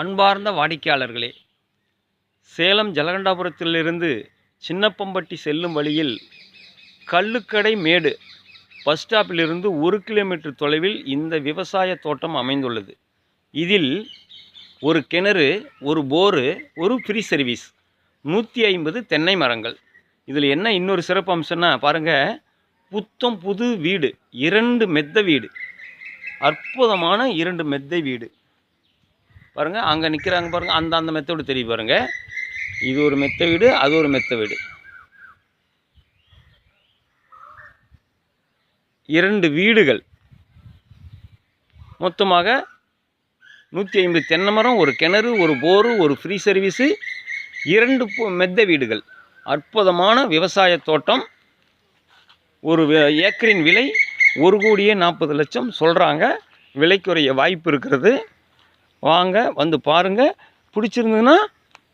அன்பார்ந்த வாடிக்கையாளர்களே சேலம் ஜலகண்டாபுரத்திலிருந்து சின்னப்பம்பட்டி செல்லும் வழியில் கல்லுக்கடை மேடு பஸ் ஸ்டாப்பிலிருந்து ஒரு கிலோமீட்டர் தொலைவில் இந்த விவசாய தோட்டம் அமைந்துள்ளது. இதில் ஒரு கிணறு ஒரு போரு ஒரு ஃப்ரீ சர்வீஸ் நூற்றி ஐம்பது தென்னை மரங்கள். இதில் என்ன இன்னொரு சிறப்பு அம்சம்னா பாருங்கள் புத்தம் புது வீடு இரண்டு மெத்த வீடு அற்புதமான இரண்டு மெத்தை வீடு. பாருங்கள் அங்கே நிற்கிறாங்க பாருங்கள் அந்த அந்த வீடு தெரியும் பாருங்கள் இது ஒரு மெத்த வீடு அது ஒரு மெத்த வீடு. இரண்டு வீடுகள். மொத்தமாக நூற்றி ஐம்பது தென்னை மரம் ஒரு கிணறு ஒரு போரு ஒரு ஃப்ரீ சர்வீஸு இரண்டு மெத்த வீடுகள். அற்புதமான விவசாய தோட்டம். ஒரு ஏக்கரின் விலை ஒரு கோடியே நாற்பது லட்சம் சொல்கிறாங்க விலைக்குறைய வாய்ப்பு இருக்கிறது. வாங்க வந்து பாருங்கள் பிடிச்சிருந்ததுன்னா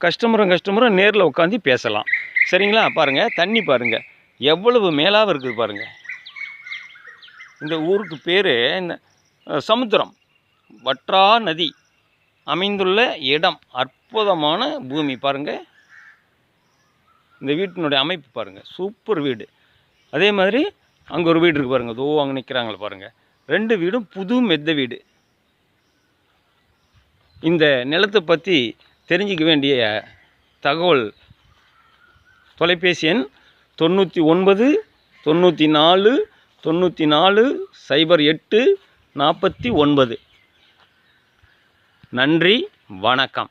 கஸ்டமரும் கஸ்டமரும் நேரில் உட்காந்து பேசலாம். சரிங்களா? பாருங்கள் தண்ணி பாருங்கள் எவ்வளவு மேலாக இருக்குது பாருங்கள் இந்த ஊருக்கு பேர் இந்த சமுத்திரம். வற்றா நதி. அமைந்துள்ள இடம். அற்புதமான பூமி பாருங்கள் இந்த வீட்டினுடைய அமைப்பு பாருங்கள் சூப்பர் வீடு. அதே மாதிரி அங்கே ஒரு வீடு இருக்குது பாருங்கள் தோ அங்கே நிற்கிறாங்களே பாருங்கள் ரெண்டு வீடும் புது மெத்த வீடு. இந்த நிலத்தை பற்றி தெரிஞ்சிக்க வேண்டிய தகவல். தொலைபேசி எண் தொண்ணூற்றி ஒன்பது தொண்ணூற்றி நாலு தொண்ணூற்றி நாலு சைபர் எட்டு நாற்பத்தி ஒன்பது. நன்றி வணக்கம்.